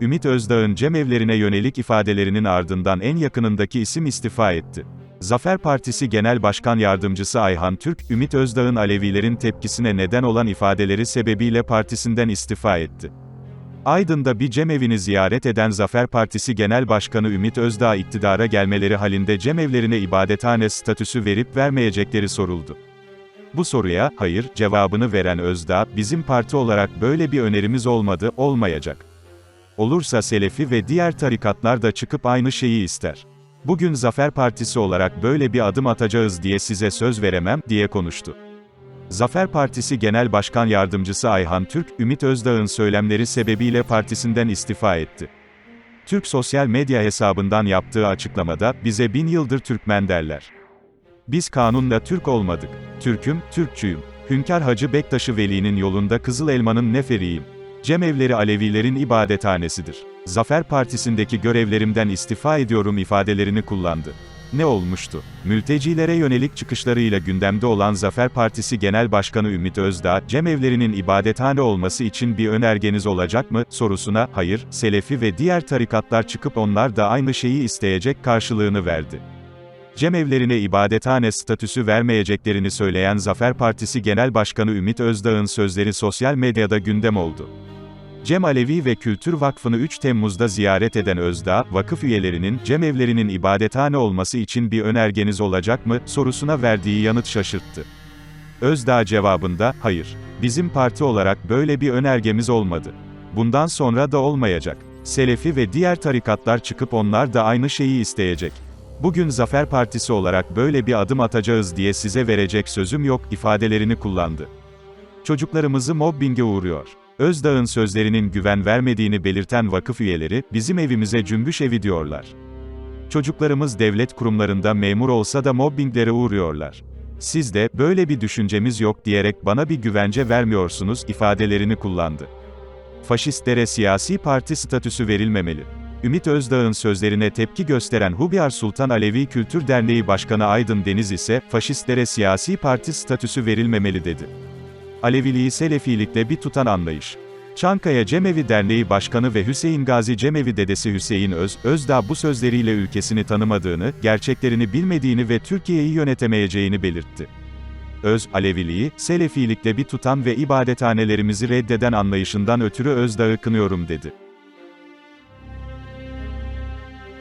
Ümit Özdağ'ın cemevlerine yönelik ifadelerinin ardından en yakınındaki isim istifa etti. Zafer Partisi Genel Başkan Yardımcısı Ayhan Türk, Ümit Özdağ'ın Alevilerin tepkisine neden olan ifadeleri sebebiyle partisinden istifa etti. Aydın'da bir cemevini ziyaret eden Zafer Partisi Genel Başkanı Ümit Özdağ iktidara gelmeleri halinde cemevlerine ibadethane statüsü verip vermeyecekleri soruldu. Bu soruya, hayır, cevabını veren Özdağ, bizim parti olarak böyle bir önerimiz olmadı, olmayacak. Olursa Selefi ve diğer tarikatlar da çıkıp aynı şeyi ister. Bugün Zafer Partisi olarak böyle bir adım atacağız diye size söz veremem, diye konuştu. Zafer Partisi Genel Başkan Yardımcısı Ayhan Türk, Ümit Özdağ'ın söylemleri sebebiyle partisinden istifa etti. Türk sosyal medya hesabından yaptığı açıklamada, bize bin yıldır Türkmen derler. Biz kanunla Türk olmadık. Türk'üm, Türkçüyüm. Hünkar Hacı Bektaşı Veli'nin yolunda Kızıl Elma'nın neferiyim. Cemevleri Alevilerin ibadethanesidir. Zafer Partisi'ndeki görevlerimden istifa ediyorum ifadelerini kullandı. Ne olmuştu? Mültecilere yönelik çıkışlarıyla gündemde olan Zafer Partisi Genel Başkanı Ümit Özdağ, cemevlerinin ibadethane olması için bir önergeniz olacak mı, sorusuna, hayır, Selefi ve diğer tarikatlar çıkıp onlar da aynı şeyi isteyecek karşılığını verdi. Cemevlerine ibadethane statüsü vermeyeceklerini söyleyen Zafer Partisi Genel Başkanı Ümit Özdağ'ın sözleri sosyal medyada gündem oldu. Cem Alevi ve Kültür Vakfı'nı 3 Temmuz'da ziyaret eden Özdağ, vakıf üyelerinin, cemevlerinin ibadethane olması için bir önergeniz olacak mı, sorusuna verdiği yanıt şaşırttı. Özdağ cevabında, hayır. Bizim parti olarak böyle bir önergemiz olmadı. Bundan sonra da olmayacak. Selefi ve diğer tarikatlar çıkıp onlar da aynı şeyi isteyecek. Bugün Zafer Partisi olarak böyle bir adım atacağız diye size verecek sözüm yok, ifadelerini kullandı. Çocuklarımızı mobbinge uğruyor. Özdağ'ın sözlerinin güven vermediğini belirten vakıf üyeleri, bizim evimize cümbüş evi diyorlar. Çocuklarımız devlet kurumlarında memur olsa da mobbinglere uğruyorlar. Siz de, böyle bir düşüncemiz yok diyerek bana bir güvence vermiyorsunuz, ifadelerini kullandı. Faşistlere siyasi parti statüsü verilmemeli. Ümit Özdağ'ın sözlerine tepki gösteren Hubiyar Sultan Alevi Kültür Derneği Başkanı Aydın Deniz ise, faşistlere siyasi parti statüsü verilmemeli dedi. Aleviliği Selefilikle bir tutan anlayış. Çankaya Cemevi Derneği Başkanı ve Hüseyin Gazi Cemevi dedesi Hüseyin Öz, Özdağ bu sözleriyle ülkesini tanımadığını, gerçeklerini bilmediğini ve Türkiye'yi yönetemeyeceğini belirtti. Öz, Aleviliği, Selefilikle bir tutan ve ibadethanelerimizi reddeden anlayışından ötürü Özdağ'ı kınıyorum dedi.